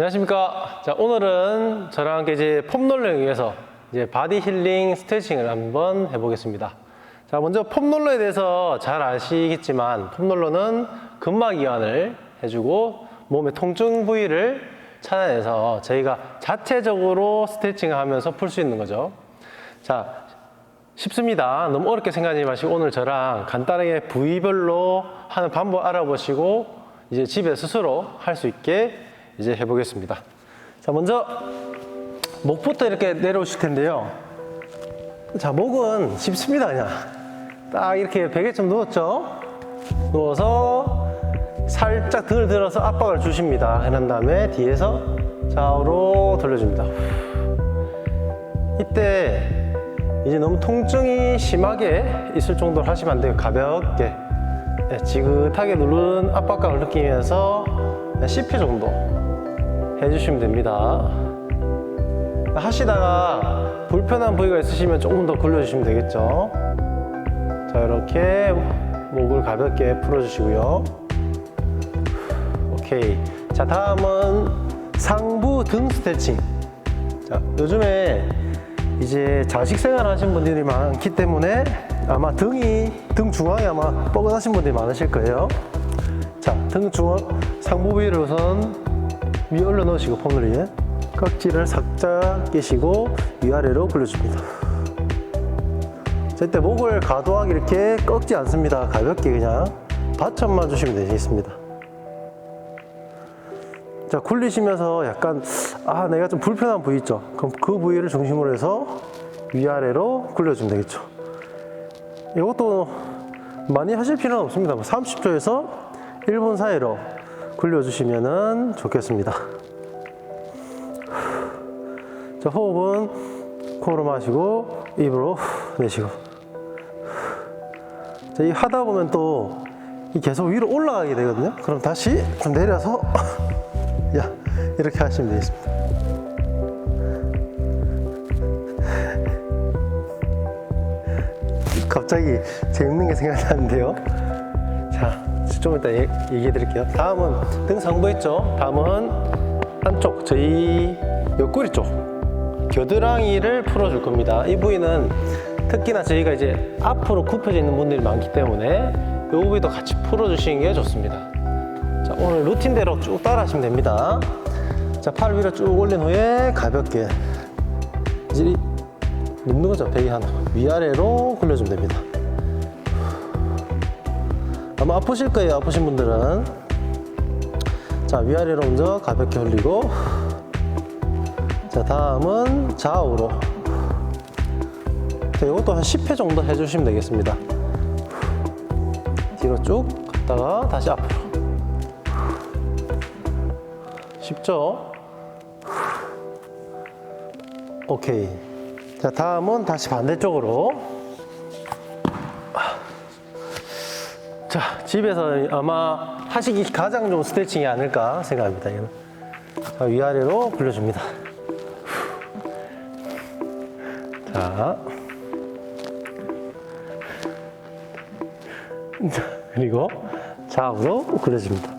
안녕하십니까. 자, 오늘은 저랑 함께 이제 폼롤러에 의해서 이제 바디 힐링 스트레칭을 한번 해보겠습니다. 자, 먼저 폼롤러에 대해서 잘 아시겠지만 폼롤러는 근막 이완을 해주고 몸의 통증 부위를 찾아내서 저희가 자체적으로 스트레칭을 하면서 풀 수 있는 거죠. 자, 쉽습니다. 너무 어렵게 생각하지 마시고 오늘 저랑 간단하게 부위별로 하는 방법 알아보시고 이제 집에 스스로 할 수 있게 이제 해보겠습니다. 자, 먼저 목부터 이렇게 내려오실 텐데요. 자, 목은 쉽습니다, 그냥. 딱 이렇게 베개 좀 누웠죠? 누워서 살짝 등을 들어서 압박을 주십니다. 그런 다음에 뒤에서 좌우로 돌려줍니다. 이때 이제 너무 통증이 심하게 있을 정도로 하시면 안 돼요. 가볍게 네, 지긋하게 누른 압박감을 느끼면서 10회 정도 해주시면 됩니다. 하시다가 불편한 부위가 있으시면 조금 더 굴려주시면 되겠죠. 자 이렇게 목을 가볍게 풀어주시고요. 오케이. 자 다음은 상부 등 스트레칭. 자 요즘에 이제 자식 생활 하신 분들이 많기 때문에 아마 등이 등 중앙에 아마 뻐근하신 분들이 많으실 거예요. 자, 등 중앙 상부 부위를 우선 위에 올려 놓으시고 폼을 위에 깍지를 살짝 끼시고 위아래로 굴려줍니다. 자, 이때 목을 과도하게 이렇게 꺾지 않습니다. 가볍게 그냥 받쳐만 주시면 되겠습니다. 자, 굴리시면서 약간, 아, 내가 좀 불편한 부위 있죠? 그럼 그 부위를 중심으로 해서 위아래로 굴려주면 되겠죠. 이것도 많이 하실 필요는 없습니다. 30초에서 1분 사이로 굴려주시면 좋겠습니다. 자, 호흡은 코로 마시고 입으로 내쉬고. 자, 이 하다 보면 또이 계속 위로 올라가게 되거든요. 그럼 다시 좀 내려서 야 이렇게 하시면 되겠습니다. 갑자기 재밌는 게 생각나는데요. 자, 좀 이따 얘- 얘기해 드릴게요. 다음은 등 상부 있죠? 다음은 한쪽, 저희 옆구리 쪽. 겨드랑이를 풀어줄 겁니다. 이 부위는 특히나 저희가 이제 앞으로 굽혀져 있는 분들이 많기 때문에 이 부위도 같이 풀어주시는 게 좋습니다. 자, 오늘 루틴대로 쭉 따라 하시면 됩니다. 자, 팔 위로 쭉 올린 후에 가볍게 이제 이- 눕는 거죠. 베이 하나. 위아래로 굴려주면 됩니다. 아마 아프실 거예요. 아프신 분들은. 자, 위아래로 먼저 가볍게 올리고. 자, 다음은 좌우로. 자, 이것도 한 10회 정도 해주시면 되겠습니다. 뒤로 쭉 갔다가 다시 앞으로. 쉽죠? 오케이. 자, 다음은 다시 반대쪽으로. 자, 집에서 아마 하시기 가장 좋은 스트레칭이 아닐까 생각합니다. 위아래로 굴려줍니다. 자. 자, 그리고 좌우로 굴려줍니다.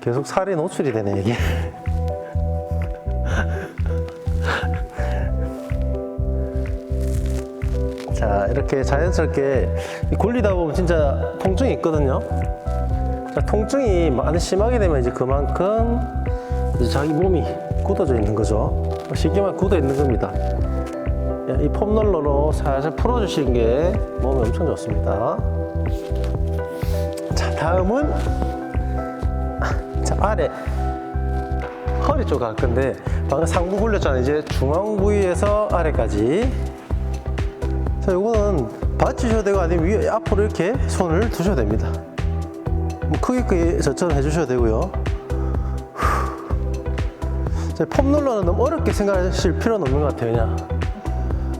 계속 살이 노출이 되네, 이게. 자, 이렇게 자연스럽게 굴리다 보면 진짜 통증이 있거든요. 자, 통증이 많이 심하게 되면 이제 그만큼 이제 자기 몸이 굳어져 있는 거죠. 쉽게 말해 굳어 있는 겁니다. 이 폼롤러로 살살 풀어주시는 게 몸에 엄청 좋습니다. 자, 다음은 자, 아래 허리 쪽 갈 건데 방금 상부 굴렸잖아요. 이제 중앙 부위에서 아래까지 자, 요거는 받치셔도 되고 아니면 위에 앞으로 이렇게 손을 두셔도 됩니다. 뭐 크게 크게 저처럼 해주셔도 되고요. 자, 폼롤러는 너무 어렵게 생각하실 필요는 없는 것 같아요. 그냥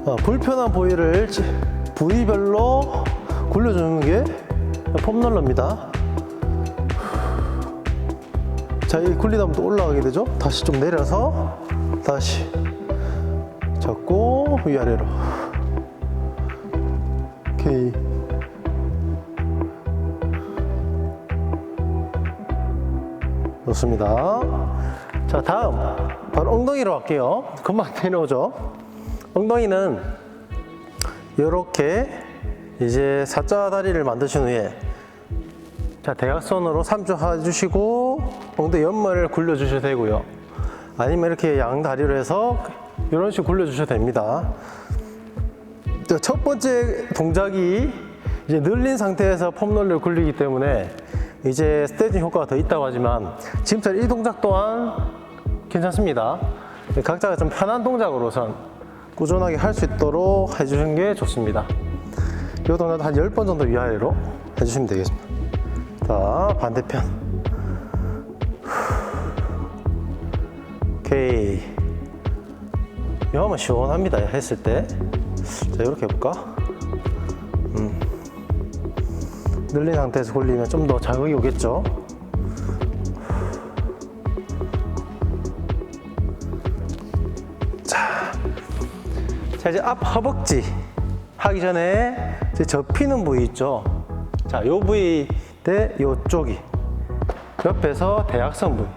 어, 불편한 부위를 지- 부위별로 굴려주는 게 폼 롤러입니다. 자, 이 굴리다 보면 또 올라가게 되죠? 다시 좀 내려서 다시 잡고 위아래로. 오케이. 좋습니다. 자, 자, 다음. 바로 엉덩이로 할게요. 금방 내려오죠. 엉덩이는 이렇게 이제 사자 다리를 만드신 후에 자, 대각선으로 3주 해주시고 엉덩이 옆머리를 굴려주셔도 되고요. 아니면 이렇게 양 다리로 해서 이런 식으로 굴려주셔도 됩니다. 자, 첫 번째 동작이 이제 늘린 상태에서 폼롤러를 굴리기 때문에 이제 스테이징 효과가 더 있다고 하지만 지금처럼 이 동작 또한 괜찮습니다. 각자가 좀 편한 동작으로선 꾸준하게 할 수 있도록 해주는 게 좋습니다. 이 동작도 한 10번 정도 위아래로 해주시면 되겠습니다. 자, 반대편. 오케이. 이거 하면 시원합니다. 했을 때. 자, 이렇게 해볼까? 음. 늘린 상태에서 굴리면 좀 더 자극이 오겠죠? 자, 자 이제 앞 허벅지 하기 전에 이제 접히는 부위 있죠? 자, 요 부위 대 요쪽이 옆에서 대각선 부위.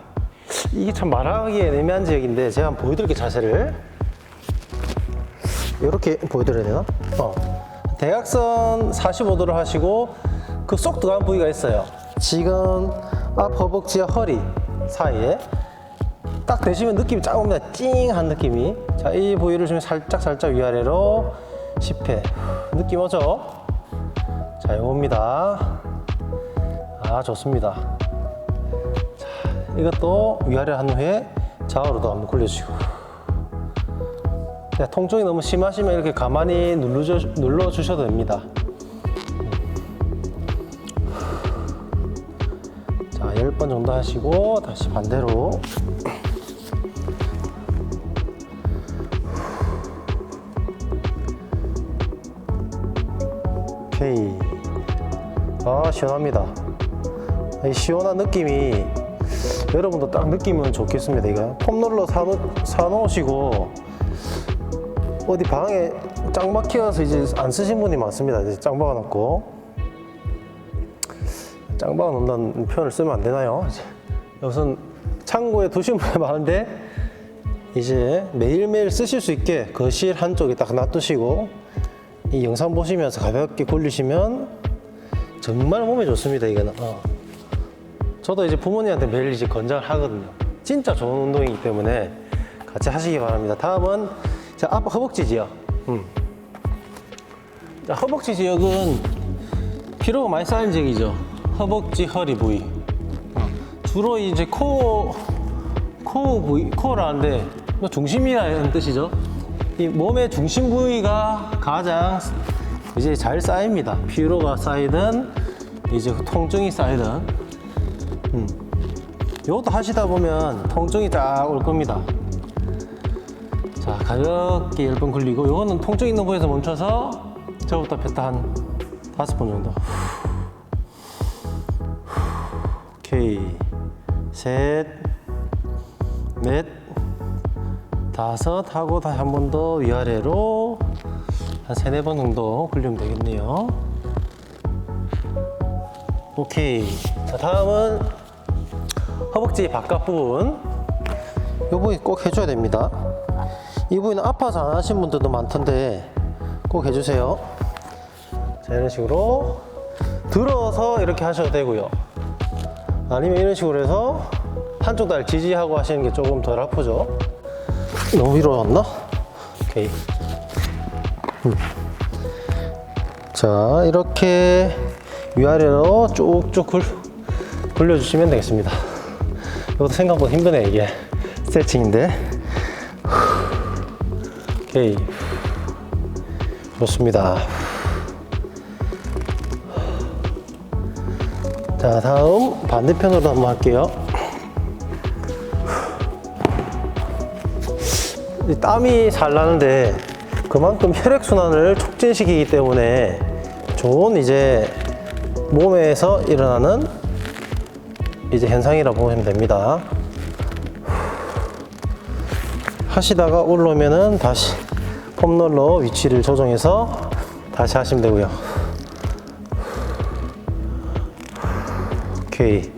이게 참 말하기에 애매한 지역인데 제가 한번 보여드릴게요, 자세를. 이렇게 보여드려야 되나? 어. 대각선 45도를 하시고 그 쏙 들어간 부위가 있어요. 지금 앞 허벅지와 허리 사이에 딱 대시면 느낌이 쫙 옵니다. 찡한 느낌이. 자, 이 부위를 좀 살짝 살짝 위아래로 10회. 느낌 오죠? 자, 요겁니다. 아, 좋습니다. 자, 이것도 위아래 한 후에 좌우로도 한번 굴려주시고. 네, 통증이 너무 심하시면 이렇게 가만히 눌러주, 눌러주셔도 됩니다. 자, 10번 정도 하시고 다시 반대로. 오케이. 아 시원합니다. 이 시원한 느낌이 여러분도 딱 느끼면 좋겠습니다 이거. 폼롤러 사놓, 사놓으시고 어디 방에 짱 막혀서 이제 안 쓰신 분이 많습니다. 이제 짱 박아놓고. 짱 박아놓는다는 표현을 쓰면 안 되나요? 우선 창고에 두신 분이 많은데 이제 매일매일 쓰실 수 있게 거실 한쪽에 딱 놔두시고 이 영상 보시면서 가볍게 굴리시면 정말 몸에 좋습니다 이거는. 어. 저도 이제 부모님한테 매일 이제 권장을 하거든요. 진짜 좋은 운동이기 때문에 같이 하시기 바랍니다. 다음은 자 앞 허벅지 지역 음. 자, 허벅지 지역은 피로가 많이 쌓인 지역이죠 허벅지 허리 부위 어. 주로 이제 코, 코 부위, 코라는데 뭐 중심이라는 뜻이죠. 이 몸의 중심 부위가 가장 이제 잘 쌓입니다. 피로가 쌓이든 이제 통증이 쌓이든, 음. 이것도 하시다 보면 통증이 쫙올 겁니다. 자, 가볍게 10번 굴리고, 이거는 통증 있는 부위에서 멈춰서 저부터 폈다 한 다섯 번 정도. 오케이. 셋, 넷, 다섯 하고 다시 한 번 더 위아래로 한 세네 번 정도 굴리면 되겠네요. 오케이. 자, 다음은 허벅지 바깥 부분. 이 부분 꼭 해줘야 됩니다. 이 부위는 아파서 안 하신 분들도 많던데 꼭 해주세요. 자, 이런 식으로 들어서 이렇게 하셔도 되고요. 아니면 이런 식으로 해서 한쪽 다리 지지하고 하시는 게 조금 덜 아프죠? 너무 위로 왔나? 오케이. 음. 자, 이렇게 위아래로 쭉쭉 굴, 굴려주시면 되겠습니다. 이것도 생각보다 힘드네, 이게. 스트레칭인데. 오케이. 좋습니다. 자, 다음 반대편으로 한번 할게요. 이 땀이 잘 나는데 그만큼 혈액순환을 촉진시키기 때문에 좋은 이제 몸에서 일어나는 이제 현상이라고 보시면 됩니다. 하시다가 올라오면은 다시 폼롤러 위치를 조정해서 다시 하시면 되고요. 오케이.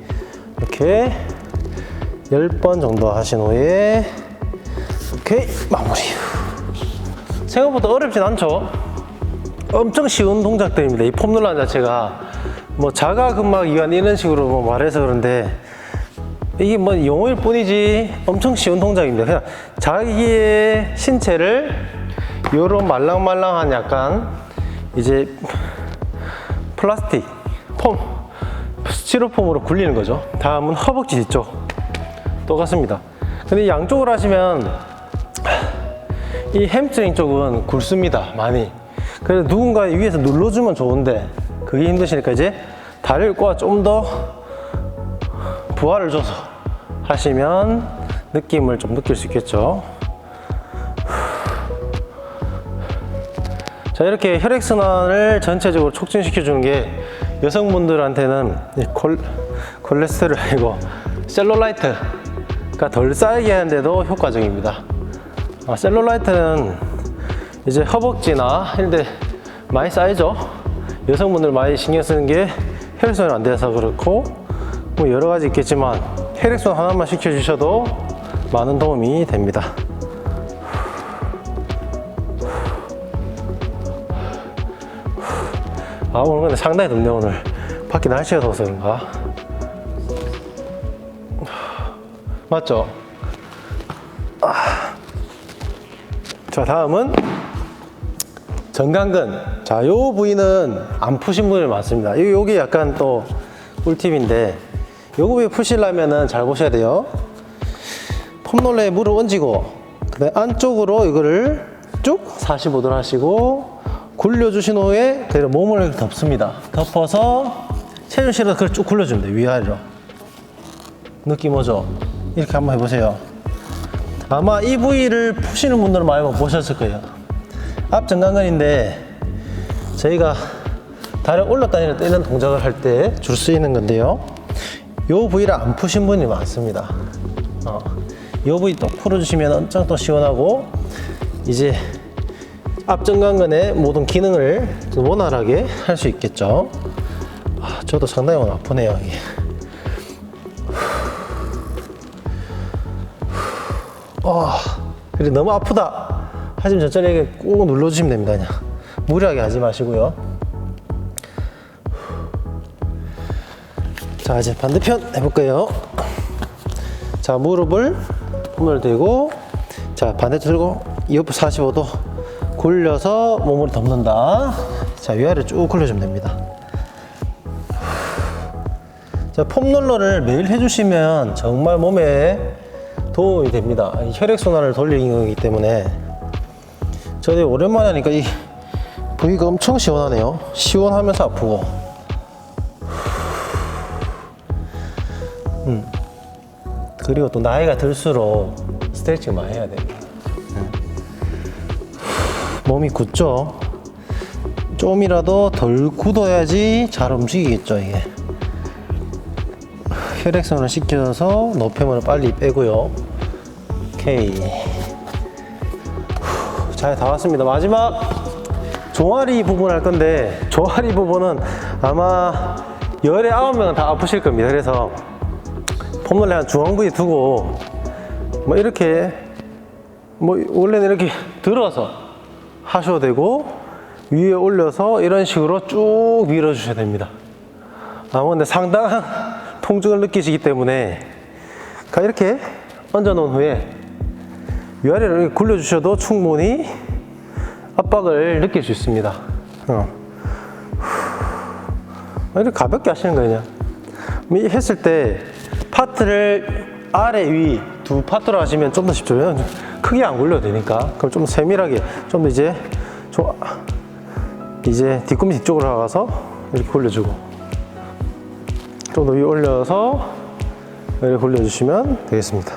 이렇게 10번 정도 하신 후에 오케이. 마무리. 생각보다 어렵진 않죠? 엄청 쉬운 동작들입니다. 이 폼롤러 자체가. 뭐 자가근막 이완 이런 식으로 뭐 말해서 그런데 이게 뭐 용어일 뿐이지 엄청 쉬운 동작입니다. 그냥 자기의 신체를 요런 말랑말랑한 약간 이제 플라스틱 폼 스티로폼으로 굴리는 거죠 다음은 허벅지 뒤쪽 똑같습니다. 근데 양쪽으로 하시면 이 햄스트링 쪽은 굵습니다. 많이. 그래서 누군가 위에서 눌러주면 좋은데 그게 힘드시니까 이제 다리를 꼬아 좀 더 부하를 줘서 하시면 느낌을 좀 느낄 수 있겠죠. 자 이렇게 혈액순환을 전체적으로 촉진시켜 주는 게 여성분들한테는 콜레스테롤 아니고 셀룰라이트가 덜 쌓이게 하는데도 효과적입니다. 아, 셀룰라이트는 이제 허벅지나 이런 데 많이 쌓이죠. 여성분들 많이 신경 쓰는 게 혈액순환이 안 돼서 그렇고 뭐 여러 가지 있겠지만 혈액순환 하나만 시켜주셔도 많은 도움이 됩니다. 아 오늘 근데 상당히 덥네 오늘. 밖에 날씨가 더워서 그런가? 맞죠? 아. 자 다음은 정강근. 자요 부위는 안 푸신 분이 많습니다. 요- 요게 약간 또 꿀팁인데 요 부위 푸시려면은 잘 보셔야 돼요. 폼롤러에 물을 얹고 그다음 안쪽으로 이거를 쭉 45도로 하시고 굴려주신 후에 그대로 몸을 덮습니다. 덮어서 체중 실어서 그걸 쭉 굴려주면 돼요. 위아래로. 느낌 오죠? 이렇게 한번 해보세요. 아마 이 부위를 푸시는 분들은 많이 못 보셨을 거예요. 앞 정강근인데 저희가 다리 올렸다 내렸다 이런 동작을 할 때 줄 쓰이는 건데요. 이 부위를 안 푸신 분이 많습니다. 어, 이 부위 또 풀어주시면 엄청 또 시원하고 이제 앞정강근의 모든 기능을 좀 원활하게 할 수 있겠죠. 아, 저도 상당히 아프네요. 이게. 아, 그래 너무 아프다 하시면 이렇게 꾹 눌러주시면 됩니다. 그냥 무리하게 하지 마시고요. 자 이제 반대편 해볼까요? 자 무릎을 손을 대고 자 반대쪽 들고 옆 45도 굴려서 몸을 덮는다. 자 위아래 쭉 굴려주면 됩니다. 자 폼 롤러를 매일 해주시면 정말 몸에 도움이 됩니다. 이 혈액순환을 돌리는 거기 때문에. 저도 오랜만에 하니까 이 부위가 엄청 시원하네요. 시원하면서 아프고. 그리고 또 나이가 들수록 스트레칭 많이 해야 됩니다. 몸이 굳죠? 좀이라도 덜 굳어야지 잘 움직이겠죠, 이게. 혈액순환을 시켜서 노폐물을 빨리 빼고요. 오케이. 잘 다 왔습니다. 마지막 종아리 부분 할 건데, 종아리 부분은 아마 열에 아홉 명은 다 아프실 겁니다. 그래서 폼롤러 한 중앙부에 두고 뭐 이렇게 뭐 원래는 이렇게 들어서 하셔도 되고 위에 올려서 이런 식으로 쭉 밀어 주셔야 됩니다. 아 근데 상당한 통증을 느끼시기 때문에 가 이렇게 얹어 놓은 후에 위아래를 굴려 주셔도 충분히 압박을 느낄 수 있습니다. 어. 이렇게 가볍게 하시는 거예요. 그냥. 이 했을 때 파트를 아래 위 두 파트로 하시면 좀 더 쉽죠. 왜냐면 크게 안 굴려도 되니까. 그럼 좀 세밀하게 좀더 이제 좀 이제 뒤꿈치 뒤쪽으로 나가서 이렇게 굴려주고 좀 더 위에 올려서 이렇게 굴려주시면 되겠습니다.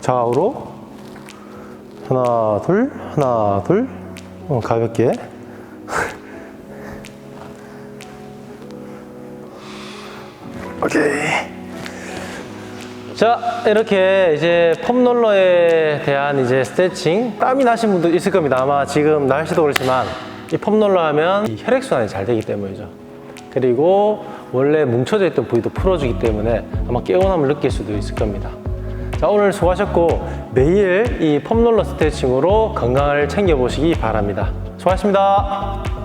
좌우로 하나 둘 하나 둘 어, 가볍게 오케이. 자, 이렇게 이제 폼롤러에 대한 이제 스트레칭 땀이 나신 분도 있을 겁니다. 아마 지금 날씨도 그렇지만 이 폼롤러 하면 이 혈액순환이 잘 되기 때문이죠. 그리고 원래 뭉쳐져 있던 부위도 풀어주기 때문에 아마 개운함을 느낄 수도 있을 겁니다. 자, 오늘 수고하셨고 매일 이 폼롤러 스트레칭으로 건강을 챙겨보시기 바랍니다. 수고하셨습니다.